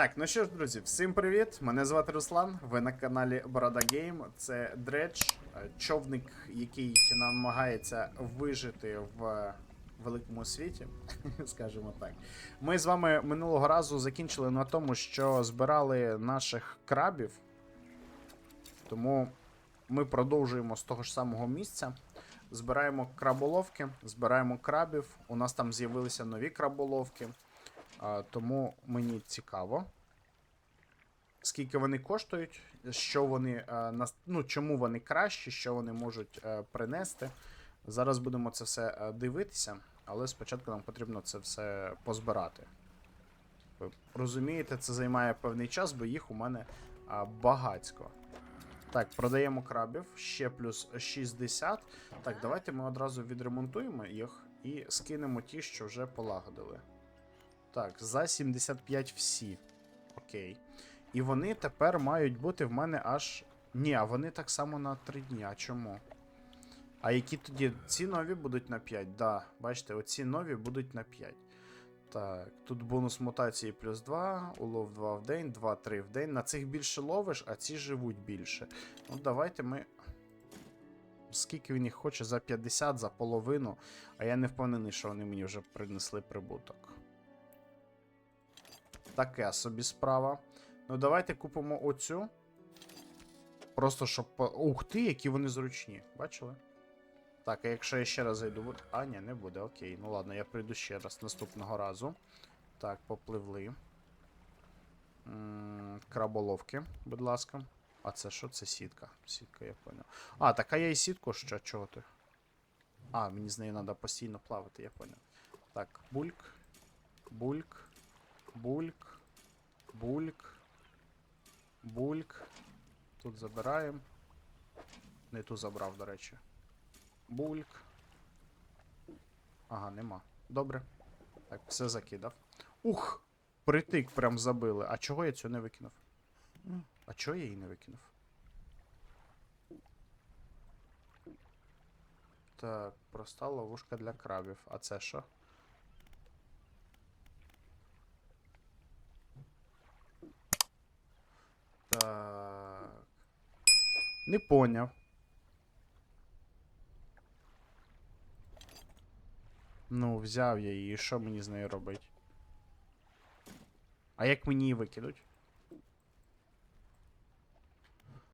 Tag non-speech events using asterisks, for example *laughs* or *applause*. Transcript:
Так, ну що ж, друзі, всім привіт! Мене звати Руслан. Ви на каналі Борода Гейм. Це Дредж, е, човник, який намагається вижити в великому світі, *laughs* скажімо так. Ми з вами минулого разу закінчили на тому, що збирали наших крабів. Тому ми продовжуємо з того ж самого місця. Збираємо краболовки, збираємо крабів. У нас там з'явилися нові краболовки. Тому мені цікаво, скільки вони коштують, що вони, ну, чому вони кращі, що вони можуть е, принести. Зараз будемо це все е, дивитися, але спочатку нам потрібно це все позбирати. Ви розумієте, це займає певний час, бо їх у мене багацько. Так, продаємо крабів, ще плюс 60. Так, давайте ми одразу відремонтуємо їх і скинемо ті, що вже полагодили. Так, за 75 всі. Окей. І вони тепер мають бути в мене аж. Ні, а вони так само на 3 дні. А чому? А які тоді ці нові будуть на 5? Да, бачите, оці нові будуть на 5. Так, тут бонус мутації плюс 2, улов 2 в день, 2-3 в день. На цих більше ловиш, а ці живуть більше. Ну, давайте ми. Скільки він їх хоче? За 50, за половину. А я не впевнений, що вони мені вже принесли прибуток. Таке собі справа. Ну, давайте купимо оцю. Просто щоб. Ух ти, які вони зручні. Бачили? Так, а якщо я ще раз зайду. А, ні, не буде, окей. Ну ладно, я прийду ще раз наступного разу. Так, попливли. Краболовки, будь ласка. А це що? Це сітка. Сітка, я поняв. А, така я і сітку що, чого ти? А, мені з нею треба постійно плавати, я поняв. Так, бульк. Бульк. Бульк. Бульк. Бульк. Тут забираємо. Не ту забрав, до речі. Бульк. Ага, нема. Добре. Так, все закидав. Ух! Притик прям забили. А чого я цього не викинув? А чого я її не викинув? Так, проста ловушка для крабів. А це що? Так. Не поняв. Ну, взяв я її, що мені з нею робити? А як мені її викинуть?